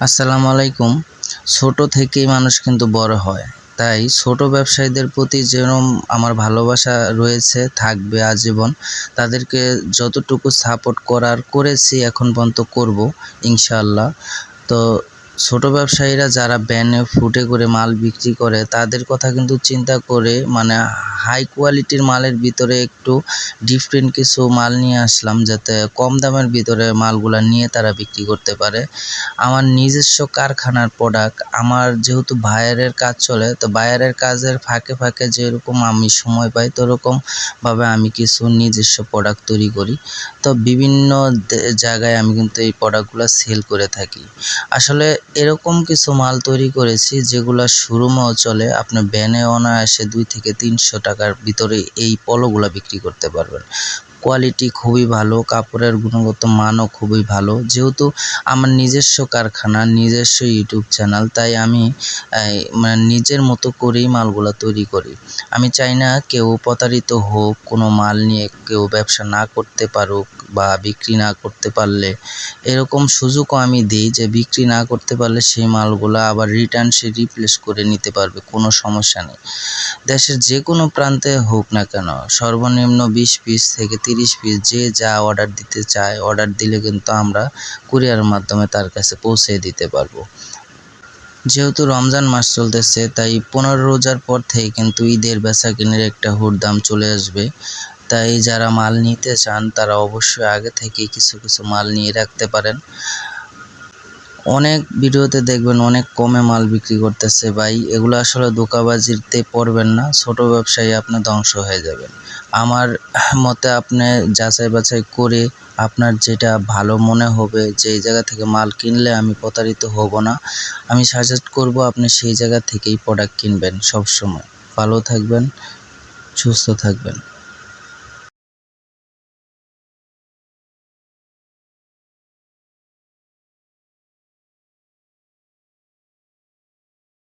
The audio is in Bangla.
আসসালামু আলাইকুম। ছোট থেকেই মানুষ কিন্তু বড় হয়। তাই ছোট ব্যবসায়ীদের প্রতি যেরকম আমার ভালোবাসা রয়েছে, থাকবে আজীবন, তাদেরকে যতটুকু সাপোর্ট করার করেছি এখন পর্যন্ত করব, ইনশাআল্লাহ। তো ছোট ব্যবসায়ীরা যারা ব্যানে ফুটে করে মাল বিক্রি করে, তাদের কথা কিন্তু চিন্তা করে মানে হাই কোয়ালিটির মালের ভিতরে একটু ডিফারেন্ট কিছু মাল নিয়ে আসলাম যাতে কম দামের ভিতরে মালগুলা নিয়ে তারা বিক্রি করতে পারে। আমার নিজস্ব কারখানার প্রোডাক্ট আমার যেহেতু বায়ারের কাজ চলে, তো বায়ারের কাজের ফাঁকে ফাঁকে যেরকম আমি সময় পাই তো ওরকমভাবে আমি কিছু নিজস্ব প্রোডাক্ট তৈরি করি। তো বিভিন্ন জায়গায় আমি কিন্তু এই প্রোডাক্টগুলো সেল করে থাকি। আসলে এরকম কিছু মাল তৈরি করেছি যেগুলো শোরুমেও চলে, আপনার ব্যানে অনায়াসে দুই থেকে তিনশো টাকার ভিতরে এই পলোগুলা বিক্রি করতে পারবেন। কোয়ালিটি খুবই ভালো, কাপড়ের গুণগত মানও খুবই ভালো। যেহেতু আমার নিজস্ব কারখানা, নিজস্ব ইউটিউব চ্যানেল, তাই আমি মানে নিজের মতো করেই মালগুলো তৈরি করি। আমি চাই না কেউ প্রতারিত হোক, কোনো মাল নিয়ে কেউ ব্যবসা না করতে পারুক বা বিক্রি না করতে পারলে। এরকম সুযোগও আমি দিই যে বিক্রি না করতে পারলে সেই মালগুলো আবার রিটার্ন সে রিপ্লেস করে নিতে পারবে, কোনো সমস্যা নেই। দেশের যে কোনো প্রান্তে হোক না কেন, সর্বনিম্ন বিশ পিস থেকে তিরিশ পিস যে যা অর্ডার দিতে চায় অর্ডার দিলে কিন্তু আমরা কুরিয়ারের মাধ্যমে তার কাছে পৌঁছে দিতে পারব। যেহেতু রমজান মাস চলতেছে, তাই পনেরো রোজার পর থেকে কিন্তু ঈদের বেচা কিনের একটা হুড়দাম চলে আসবে। তাই যারা মাল নিতে চান, তারা অবশ্যই আগে থেকে কিছু কিছু মাল নিয়ে রাখতে পারেন। অনেক ভিডিওতে দেখবেন অনেক কমে মাল বিক্রি করতেছে। ভাই, এগুলো আসলে ধোকাবাজিতে পড়বেন না, ছোট ব্যবসায়ী আপনি ধ্বংস হয়ে যাবেন। আমার মতে আপনি যাচাই বাছাই করে আপনার যেটা ভালো মনে হবে, যেই জায়গা থেকে মাল কিনলে আমি প্রতারিত হব না, আমি সাজেস্ট করব আপনি সেই জায়গা থেকেই প্রোডাক্ট কিনবেন সব সময় ভালো থাকবেন, সুস্থ থাকবেন।